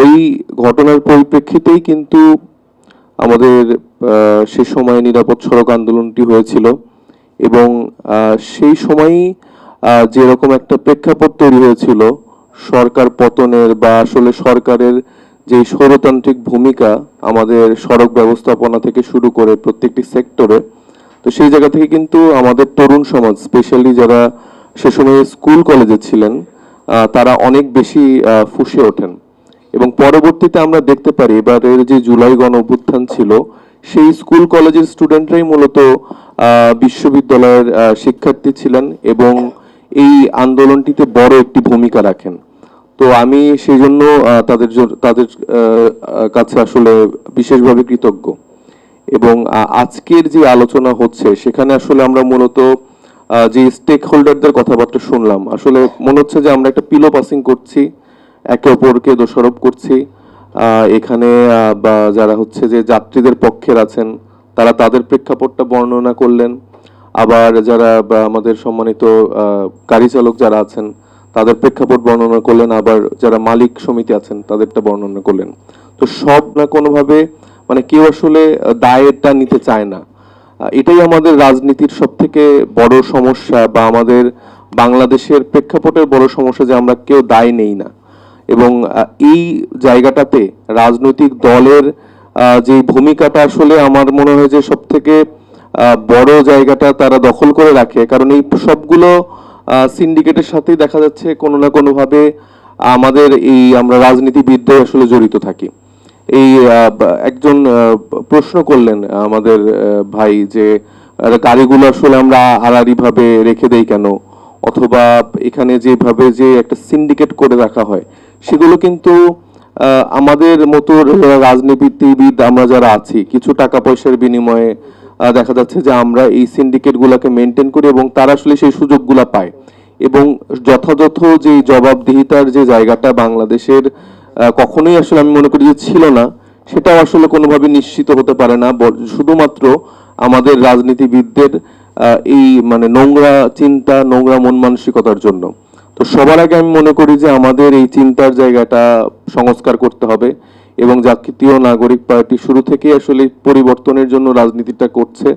ওই ঘটনার পরিপ্রেক্ষিতেই কিন্তু আমাদের সে সময় নিরাপদ সড়ক আন্দোলনটি হয়েছিল এবং সেই সময়ই যেরকম একটা প্রেক্ষাপট তৈরি হয়েছিল, সরকার পতনের বা আসলে সরকারের যে স্বৈরতান্ত্রিক ভূমিকা আমাদের সড়ক ব্যবস্থাপনা থেকে শুরু করে প্রত্যেকটি সেক্টরে, তো সেই জায়গা থেকে কিন্তু আমাদের তরুণ সমাজ, স্পেশালি যারা সে সময় স্কুল কলেজে ছিলেন তারা অনেক বেশি ফুঁসে ওঠেন। এবং পরবর্তীতে আমরা দেখতে পারি, এবারের যে জুলাই গণ অভ্যুত্থান ছিল, সেই স্কুল কলেজের স্টুডেন্টরাই মূলত বিশ্ববিদ্যালয়ের শিক্ষার্থী ছিলেন এবং এই আন্দোলনটিতে বড় একটি ভূমিকা রাখেন। তো আমি সেই জন্য তাদের তাদের কাছে আসলে বিশেষভাবে কৃতজ্ঞ। এবং আজকের যে আলোচনা হচ্ছে, সেখানে আসলে আমরা মূলত যে স্টেক হোল্ডারদের কথাবার্তা শুনলাম, আসলে মনে হচ্ছে যে আমরা একটা পিলো পাসিং করছি। একে অপরকে দোষারোপ করছি। এখানে যারা হচ্ছে যে যাত্রীদের পক্ষের আছেন, তারা তাদের প্রেক্ষাপটটা বর্ণনা করলেন। আবার যারা আমাদের সম্মানিত গাড়ি চালক যারা আছেন, তাদের প্রেক্ষাপট বর্ণনা করলেন। আবার যারা মালিক সমিতি আছেন, তাদেরটা বর্ণনা করলেন। তো সব না কোনোভাবে মানে কেউ আসলে দায়েরটা নিতে চায় না। এটাই আমাদের রাজনীতির সব থেকে বড় সমস্যা, বা আমাদের বাংলাদেশের প্রেক্ষাপটের বড় সমস্যা যে আমরা কেউ দায় নেই না। এবং এই জায়গাটাতে রাজনৈতিক দলের যে ভূমিকাটা আসলে আমার মনে হয় যে সব থেকে বড় জায়গাটা তারা দখল করে রাখে। কারণ এই সবগুলো সিন্ডিকেটের সাথেই দেখা যাচ্ছে কোনো না কোনোভাবে আমাদের এই আমরা রাজনীতিবিদ্যে আসলে জড়িত থাকি। এই একজন প্রশ্ন করলেন আমাদের ভাই যে গাড়িগুলো আসলে আমরা আড়াআড়ি ভাবে রেখে দেই কেন? অথবা এখানে যেভাবে যে একটা সিন্ডিকেট করে রাখা হয় সেগুলো কিন্তু আমাদের মতো রাজনীতিবিদ আমরা যারা আছি, কিছু টাকা পয়সার বিনিময়ে দেখা যাচ্ছে যে আমরা এই সিন্ডিকেট গুলাকে মেনটেন করি এবং তারা আসলে সেই সুযোগগুলা পায়। এবং যথাযথ যে জবাবদিহিতার যে জায়গাটা বাংলাদেশের কখনোই আসলে আমি মনে করি যে ছিল না, সেটাও আসলে কোনোভাবে নিশ্চিত হতে পারে না। শুধুমাত্র আমাদের রাজনীতিবিদদের এই মানে নোংরা চিন্তা, নোংরা মন মানসিকতার জন্য। তো সবার আগে আমি মনে করি যে আমাদের এই চিন্তার জায়গাটা সংস্কার করতে হবে এবং জাতীয় নাগরিক পার্টি শুরু থেকেই আসলে পরিবর্তনের জন্য রাজনীতিটা করছে।